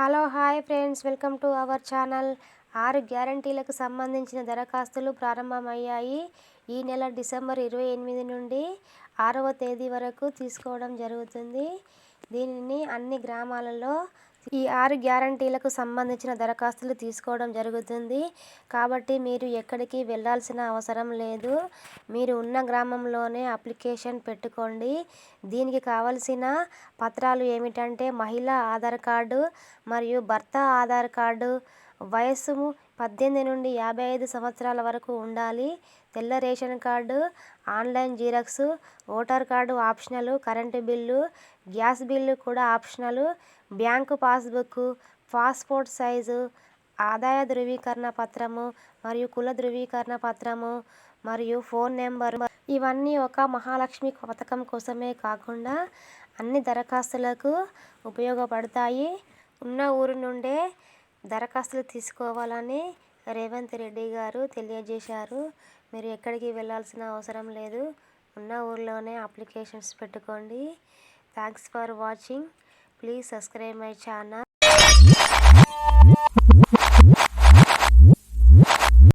Hello hi friends. Welcome to our channel. ఆరు గ్యారంటీలకు సంబంధించిన దరఖాస్తులు ప్రారంభమయ్యాయి. ఈ నెల డిసెంబర్ ఇరవై ఎనిమిది నుండి ఆరవ తేదీ వరకు తీసుకోవడం జరుగుతుంది. దీనిని అన్ని గ్రామాలలో ఈ ఆరు గ్యారంటీలకు సంబంధించిన దరఖాస్తులు తీసుకోవడం జరుగుతుంది. కాబట్టి మీరు ఎక్కడికి వెళ్ళాల్సిన అవసరం లేదు. మీరు ఉన్న గ్రామంలోనే అప్లికేషన్ పెట్టుకోండి. దీనికి కావలసిన పత్రాలు ఏమిటంటే మహిళ ఆధార్ కార్డు మరియు భర్త ఆధార్ కార్డు వయస్సు పద్దెనిమిది నుండి యాభై ఐదు సంవత్సరాల వరకు ఉండాలి. తెల్ల ration card online xerox voter card optional current bill gas bill కూడా optional. Bank passbook passport size ఆదాయ ధృవీకరణ పత్రము మరియు కుల ధృవీకరణ పత్రము మరియు ఫోన్ నెంబర్. ఇవన్నీ ఒక మహాలక్ష్మి పథకం కోసమే కాకుండా అన్ని దరఖాస్తులకు ఉపయోగపడతాయి. ఉన్న ఊరు నుండే దరఖాస్తులు తీసుకోవాలని రేవంత్ రెడ్డి గారు తెలియజేశారు. మీరు ఎక్కడికి వెళ్ళాల్సిన అవసరం లేదు. ఉన్న ఊర్లోనే అప్లికేషన్స్ పెట్టుకోండి. Thanks for watching. Please subscribe my channel.